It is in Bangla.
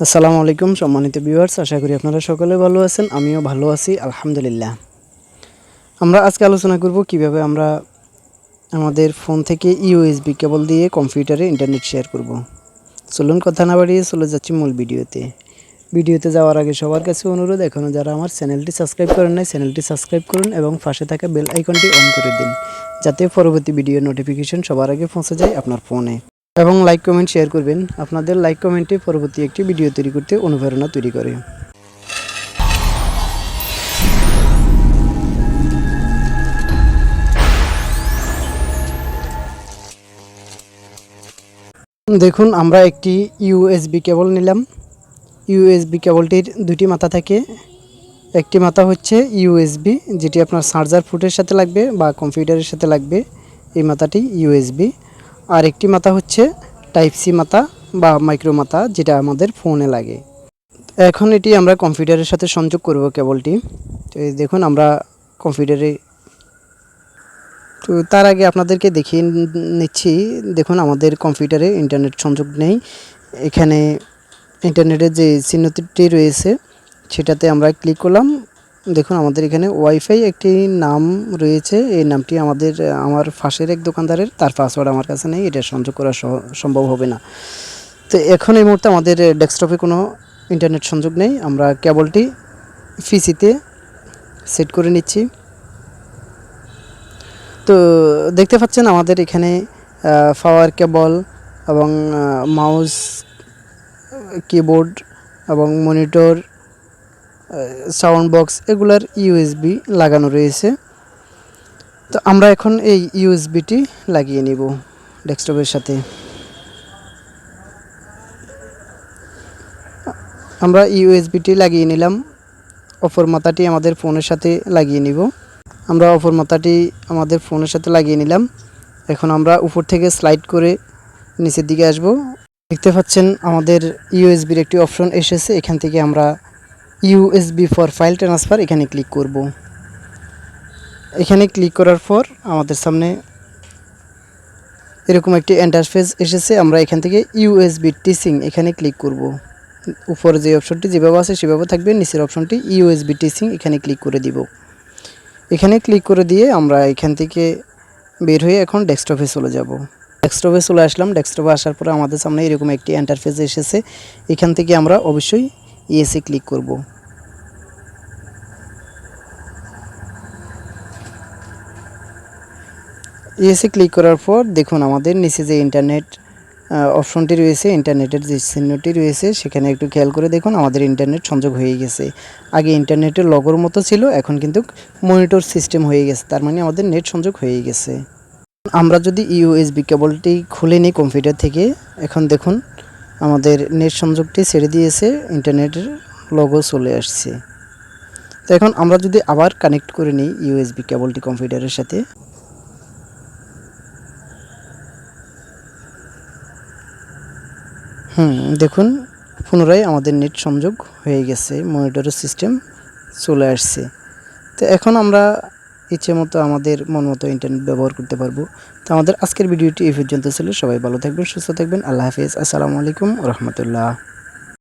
আসসালামু আলাইকুম, সম্মানিত ভিউয়ার্স আশা করি আপনারা সকলে ভালো আছেন, আমিও ভালো আছি, আলহামদুলিল্লাহ। আমরা আজকে আলোচনা করব কীভাবে আমরা আমাদের ফোন থেকে ইউএসবি কেবল দিয়ে কম্পিউটারে ইন্টারনেট শেয়ার করব। চলুন কথা না বাড়িয়ে চলে যাচ্ছি মূল ভিডিওতে। ভিডিওতে যাওয়ার আগে সবার কাছে অনুরোধ এখনও যারা আমার চ্যানেলটি সাবস্ক্রাইব করেন নাই, চ্যানেলটি সাবস্ক্রাইব করুন এবং পাশে থাকা বেল আইকনটি অন করে দিন, যাতে পরবর্তী ভিডিও নোটিফিকেশন সবার আগে পৌঁছে যায় আপনার ফোনে এবং লাইক কমেন্ট শেয়ার করবেন। আপনাদের লাইক কমেন্টে পরবর্তী একটি ভিডিও তৈরি করতে অনুপ্রেরণা তৈরি করে। দেখুন, আমরা একটি ইউএসবি কেবল নিলাম। ইউএসবি কেবলটির দুটি মাথা থাকে। একটি মাথা হচ্ছে ইউএসবি যেটি আপনার চার্জার ফুটের সাথে লাগবে বা কম্পিউটারের সাথে লাগবে। এই মাথাটি ইউএসবি আর একটি মাথা হচ্ছে টাইপ সি মাথা বা মাইক্রো মাথা যেটা আমাদের ফোনে লাগে। এখন এটি আমরা কম্পিউটারের সাথে সংযোগ করব কেবলটি। তো দেখুন, আমরা কম্পিউটারে তো তার আগে আপনাদেরকে দেখিয়ে নিচ্ছি, দেখুন আমাদের কম্পিউটারে ইন্টারনেট সংযোগ নেই। এখানে ইন্টারনেটের যে চিহ্নটি রয়েছে, সেটাতে আমরা ক্লিক করলাম। দেখুন, আমাদের এখানে ওয়াইফাই একটি নাম রয়েছে। এই নামটি আমাদের, আমার ফাঁসের এক দোকানদারের, তার পাসওয়ার্ড আমার কাছে নেই, এটা সংযোগ করা সম্ভব হবে না। তো এখন এই মুহূর্তে আমাদের ডেস্কটপে কোনো ইন্টারনেট সংযোগ নেই। আমরা কেবলটি পিসিতে সেট করে নিচ্ছি। তো দেখতে পাচ্ছেন, আমাদের এখানে পাওয়ার কেবল এবং মাউস কিবোর্ড এবং মনিটর সাউন্ড বক্স এগুলার ইউএসবি লাগানো রয়েছে। তো আমরা এখন এই ইউএসবিটি লাগিয়ে নিব ডেস্কটপের সাথে। আমরা ইউএসবিটি লাগিয়ে নিলাম। অপর মাথাটি আমাদের ফোনের সাথে লাগিয়ে নিব। আমরা অপর মাথাটি আমাদের ফোনের সাথে লাগিয়ে নিলাম। এখন আমরা উপর থেকে স্লাইড করে নিচের দিকে আসব। দেখতে পাচ্ছেন আমাদের ইউএসবির একটি অপশন এসেছে। এখান থেকে আমরা ইউএসবি ফর ফাইল ট্রান্সফার এখানে ক্লিক করব। এখানে ক্লিক করার পর আমাদের সামনে এরকম একটি এন্টারফেস এসেছে, আমরা এখান থেকে ইউএসবি টিসিং এখানে ক্লিক করব। উপরে যে অপশনটি যেভাবে আছে সেভাবে থাকবে, নিচের অপশনটি ইউএসবি টিসিং এখানে ক্লিক করে দিব। এখানে ক্লিক করে দিয়ে আমরা এখান থেকে বের হয়ে এখন ডেস্কটপে চলে যাব। ডেস্কটপে চলে আসলাম ডেস্কটপে আসার পরে আমাদের সামনে এরকম একটি এন্টারফেস এসেছে। এখান থেকে আমরা অবশ্যই ইএসএ ক্লিক করব। ইএসএ ক্লিক করার পর দেখুন আমাদের নিচে যে ইন্টারনেট অপশনটি রয়েছে ইন্টারনেটের যে চিহ্নটি রয়েছে, সেখানে একটু খেয়াল করে দেখুন আমাদের ইন্টারনেট সংযোগ হয়ে গেছে। আগে ইন্টারনেটের লগর মতো ছিল, এখন কিন্তু মনিটর সিস্টেম হয়ে গেছে, তার মানে আমাদের নেট সংযোগ হয়ে গেছে। আমরা যদি ইউএসবি কেবলটি খুলে নিই কম্পিউটার থেকে, এখন দেখুন আমাদের নেট সংযোগটি ছেড়ে দিয়েছে, ইন্টারনেটের লগো চলে আসছে। তো এখন আমরা যদি আবার কানেক্ট করে নিই ইউএসবি কেবলটি কম্পিউটারের সাথে। হুম, দেখুন, পুনরায় আমাদের নেট সংযোগ হয়ে গেছে মনিটরের সিস্টেম চলে আসছে। তো এখন আমরা ইচ্ছে মতো আমাদের মন মতো ইন্টারনেট ব্যবহার করতে পারব। তো আমাদের আজকের ভিডিওটি এই পর্যন্ত ছিল। সবাই ভালো থাকবেন, সুস্থ থাকবেন। আল্লাহ হাফিজ। আসসালামু আলাইকুম রহমতুল্লাহ।